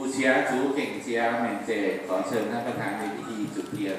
บูเชียจูเก่งเจียเหม่งเจขอเชิญท่านประธานในพิธีจุดเทียน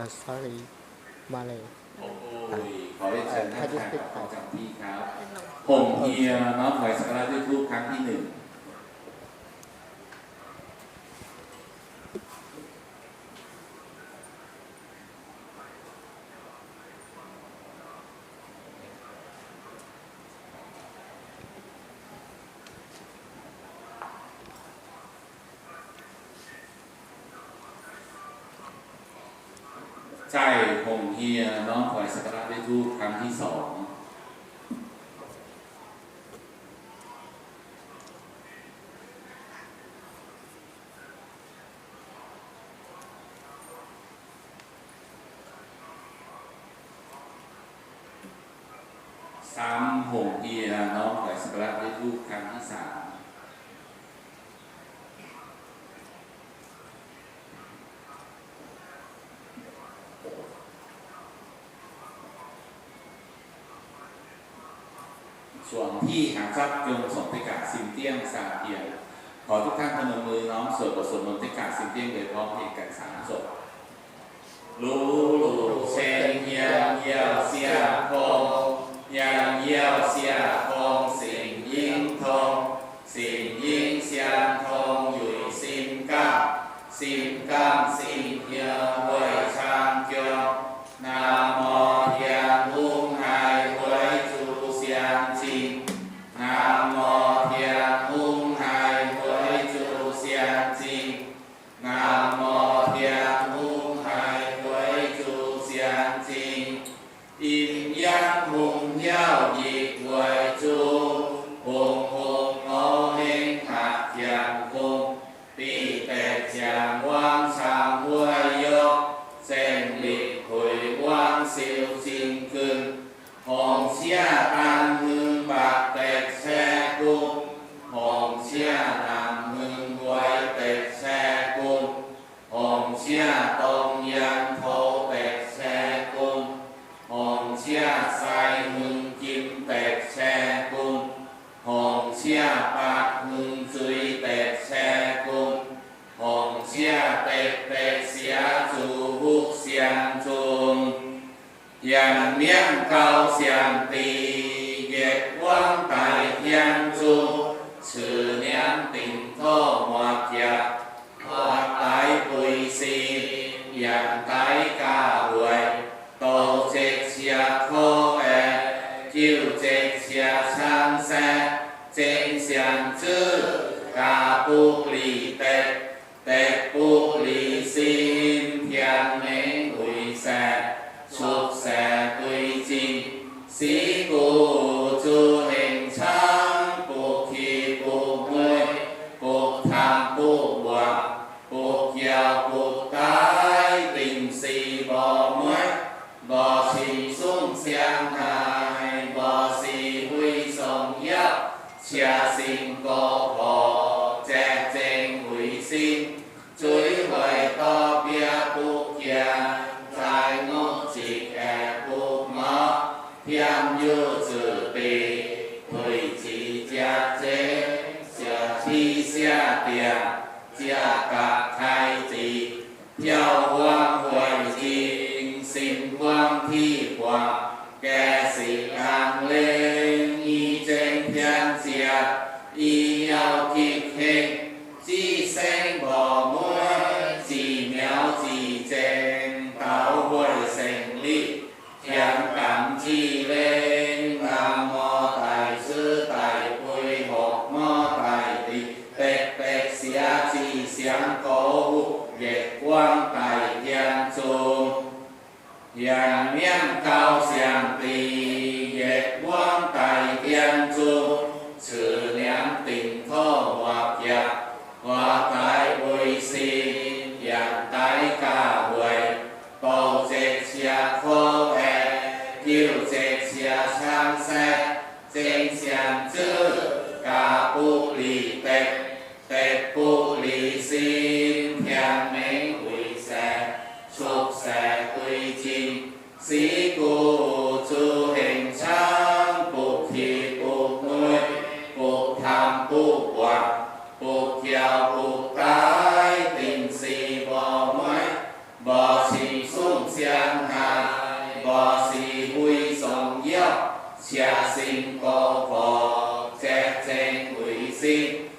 Uh, sorry, Malay. โอ้ยขอเรียนเชิญท่านประธานประจำที่ครับ ผมเฮียน้องถอยสักการะด้วยทูปครั้งที่หนึ่ง ใจผมเฮียน้องคอยสักการะด้วยทูปครั้งที่สอง ซ้ำหงเฮียน้องถอยสักการะด้วยทูปครั้งที่สาม ส่วนที่หางทรัพย์ยงสมติกาซิมเตียงสาเทียนขอทุกท่านพนมมือน้อมสวดบทสวดมนต์ติกาซิมเตียงโดยพร้อมเพรียงกันสามจบรู้หลูเชงเยียเยี่ยวเสียคงยังเยี่ยวเสียโพ 法门水白车公，红车白白车祝福相中，扬名高香地，月光大香中，此娘顶头莫家。 อกาปุลีเตตเตปุลีซินยังยนเมงหุยแสสุกแสตุยจินสี ที desde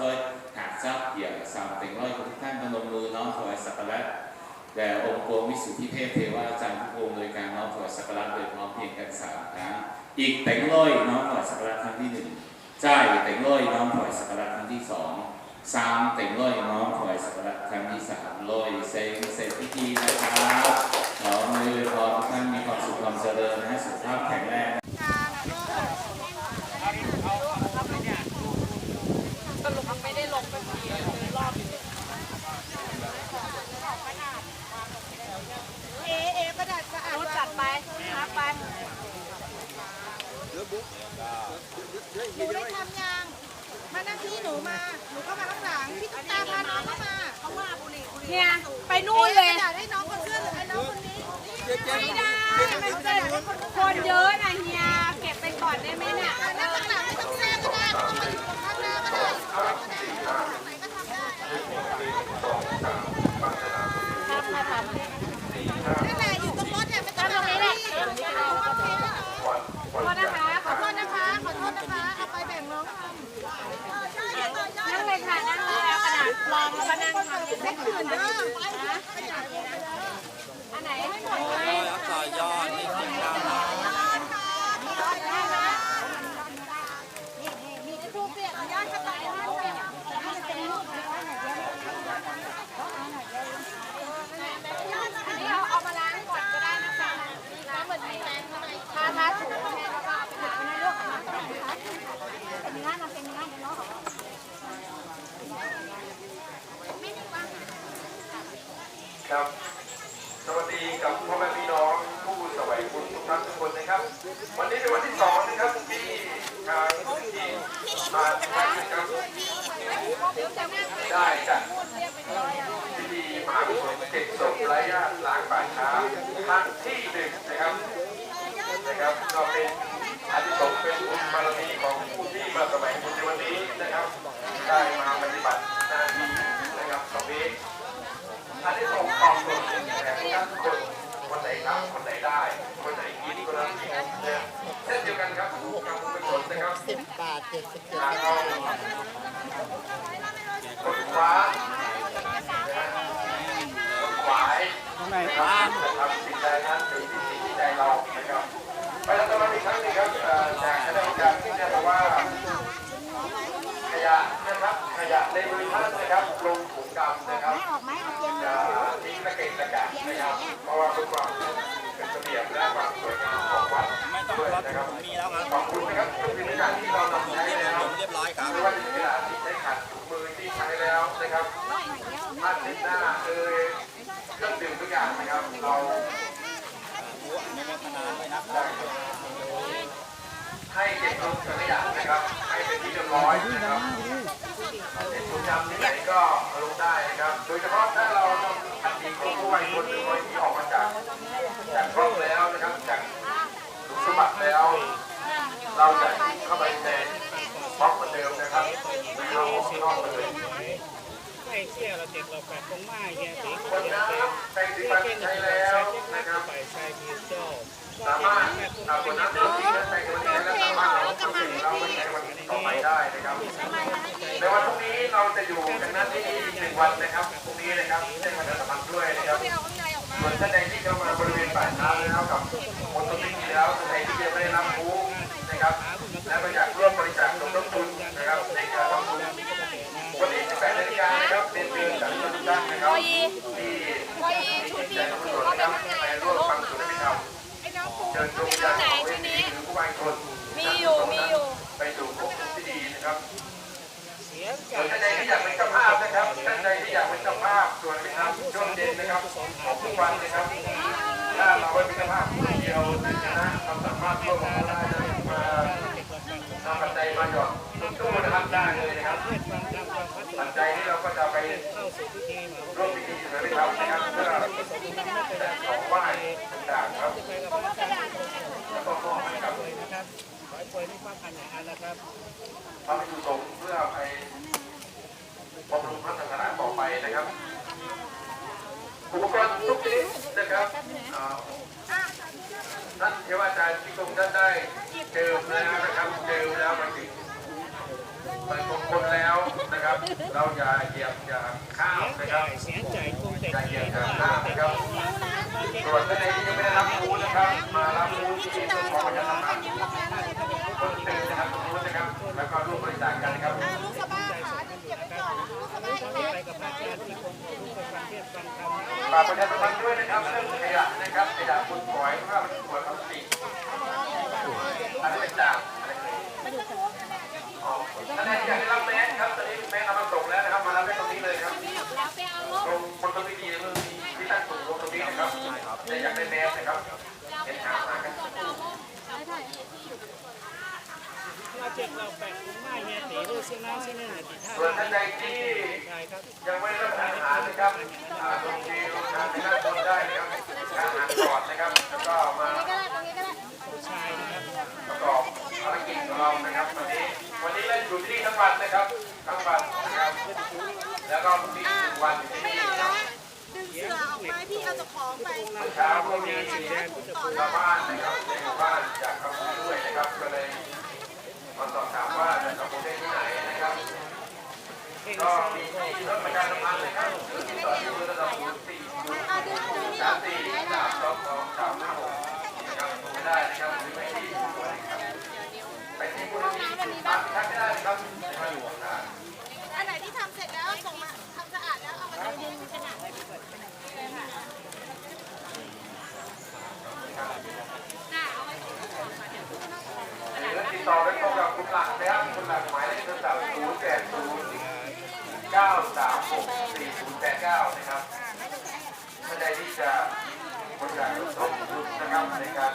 ช่ยหาทรัพย์เดี่ยวสามเต็งร้อยทุกท่านพนมมือน้องถวายสักการะแต่องค์โกวิสุทิเทพเทวาอาจารย์ทุกองค์โดยการน้องถวายสักการะโดยน้องเพียงกันสามครั้งอีกเต็งร้อยน้องถวายสักการะครั้งที่หนึ่งใจ่เต็งร้อยน้องถวายสักการะครั้งที่สองสามเต็งร้อยน้องถวายสักการะครั้งที่สามร้อยเซ็งเสร็จพิธีนะครับขอมือพอทุกท่านมีความสุขความเจริญนะสุขภาพแข็งแรง ครับ สวัสดีกับพ่อแม่พี่น้องผู้สวัยคุณทุกท่านทุกคนนะครับ วันนี้เป็นวันที่สองนะครับที่ทางทีมมาทุกท่านนะครับได้จัดพิธีมหากุศลเก็บศพไร้ญาติล้างป่าช้าครั้งที่หนึ่งนะครับนะครับก็เป็นอานิสงส์เป็นบุญบารมีของผู้ที่มาสมัยบุญในวันนี้นะครับ ได้มาปฏิบัติหน้าที่นะครับตรงนี้ อันนี้ส่งตอบส่วนหนึ่งแต่ทุกท่านทุกคนคนไหนรับคนไหนได้ คนไหนกินคนนั้นกินเช่นเดียวกันครับกับกุศลนะครับสิบบาทเจ็ดสิบเจ็ด ผ้าเช็ดหน้าเอ่ยเครื่องดื่มทุกอย่างนะครับเราหัวยนะให้เก็บลงถังขยะนะครับให้เป็นที่เรียบร้อยนะครับเป็นถุงดำที่ไหนก็ลงได้นะครับ โดยเฉพาะถ้าเราทำอัฐิของผู้วัยคนหรือคนที่ออกมาจากจากกล้องแล้วนะครับจากหลุมสมบัติแล้ว เราจะเข้าไปในบล็อกเหมือนเดิมนะครับไม่เข้าออกนอกเลย ไอ้เชี่ยเราเด็กเราแปดตรงไม้แกตีคนน้ำแปรงสีฟันใช้แล้วนะครับไปใช้พีโซ่สามารถเอาคนน้ำเดือดที่ใช้ในวันนี้และสามารถเราเข้าถึงเราไปใช้วันต่อไปได้นะครับในวันพรุ่งนี้เราจะอยู่กันนั้นที่หนึ่งวันนะครับพรุ่งนี้นะครับได้มาเดินสัมพันธ์ด้วยนะครับส่วนท่านใดที่เข้ามาช้าแล้วกับคนต้นที่แล้วท่านใดที่ยังไม่ได้รับรู้นะครับ และก็อยากร่วมบริจาคสมทบทุนนะครับในการทำบุญวันนี้18นาฬิกานะครับเป็นเดือนจากทุกท่านนะครับที่ที่ใจกุศลนะครับไปร่วมฟังสุนทรธรรม เชิญดวงวิญญาณของเวทีหรือผู้วายชนมีอยู่ มีอยู่ ไปสู่ภพภูมิที่ดีนะครับเสียใจส่วนท่านใดที่อยากเป็นเจ้าภาพนะครับท่านใดที่อยากเป็นเจ้าภาพส่วนไปทำช่วงเย็นนะครับของทุกวันนะครับถ้าเราไปเป็นเจ้าภาพคนเดียวนะนะเราสามารถร่วมกับเราได้นะมาทำปัจจัยมาหยอดลงตู้นะครับได้เลยนะครับ ฟังคำฟังพัฒปัจนี้เราก็จะไปร่วมพิธีเสริมธรรมนะครับเพื่อของไหว้ต่างๆครับแล้วก็มอบให้กับเลยนะครับขอให้ป่วยไม่ฟังขันอย่างนั้นนะครับพระภิกษุสงเพื่อไปบำรุงพระศาสนาต่อไปนะครับอุปกรณ์ทุกชนิดนะครับท่านเทวาจารย์ที่ทรงท่านได้เจิมแล้วนะครับเจิมแล้วมาถึง ไปมงคลแล้วนะครับ เราอย่าเหยียบอย่าข้ามนะครับเสียใจคงเด็กอย่าเหยีเสียยบอย่าว่าข้ามนะครับส่วนท่านใดที่ยังไม่ได้รับรู้นะครับ มารับรู้ที่ศูนย์ของประชาสัมพันธ์คนเต็มนะครับตรงนู้นนะครับ แล้วก็ร่วมบริจาคกันนะครับลูกสะบ้าขาเก็บไว้ก่อนลูกสะบ้าไปกับพระอาจารย์ที่คงรู้กับฟังเทศฟังธรรมฝากประชาสัมพันธ์ด้วยนะครับเรื่องขยะนะครับขยะคุณปล่อยผ้ามันปล่อยพลาสติกอันนี้เป็นจาก ท่าอยากได้รับแมสครับตอนนี้แมสเอามาส่งแล้วนะครับ มารับแม่ตรงนี้เลยครับตรงบนต้นพิธีมือที่ตั้งสูงตรงนี้นะครับแต่อยากได้แม่นะครับเห็นถามมากันเจ็ดเราแปดคุ้ไม่เนี่ยตีรูเสียน้ำเสียเนื้อตีท่ส่วนท่านใดที่ยังไม่รับอาหารนะครับตรงนี้ลงทานที่หน้าบนได้นะครับทานอาหารก่อนนะครับแล้วก็มา Rodney หลักแล้วคุณหลังหมายเลขโทรศัพท์ศูนย์แปดศูนะครับท่านใดที่จะบริจาคสมทุนนะครับในการ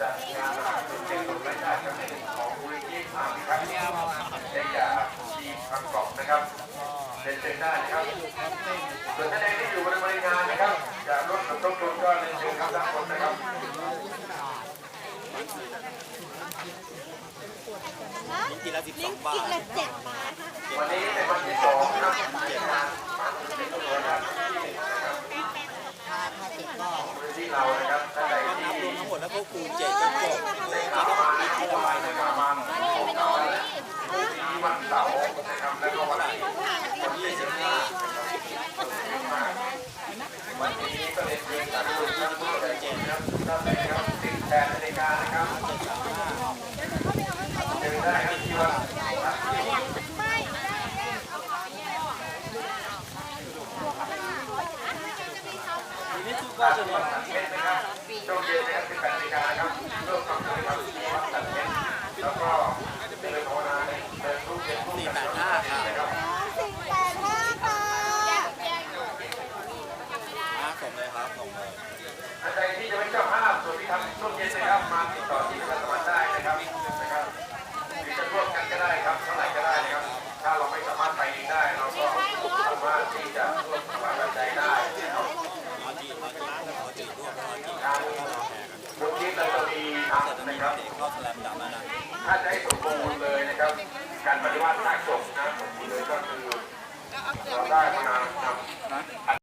จัดงานหลักเป็นเรื่องของรายได้กับเรื่องของมูลนิธิสามครั้งนี้ได้จะมีคำตอบนะครับเดินเชิญได้นะครับส่วนท่านใดที่อยู่บริเวณงานนะครับจะลดวมสมทบทุนก็เรียเชิญครับทุกนนะครับ ฮะกินละสิบสองบาทกิละเจ็ดบาทวันนี้เป็นวัน สี่แปดห้าค่ะสี่แปดห้าค่ะมาส่งติครับใครที่จะไม่ชอบภาพส่วนที่ทำช่วงเย็นนะครับมาติดต่อที่รัาลได้นะครับนะครับหรืจะร่วมกันก็ได้ครับท่าไหร่ก็ได้นะครับ ถ้าเราไม่สามารถไปเองได้เราก็สามารถที่จะร่วมกับปัจได้นะครับขอจีบขอจีบขอจีบร่วมขอจีบทางบุญที่ตะตรีทำนะครับ ถ้าจะให้สมบูรณ์เลยนะครับ การปฏิวัติหน้าศพนะสมบูรณ์เลยก็คือเราได้มานำนำ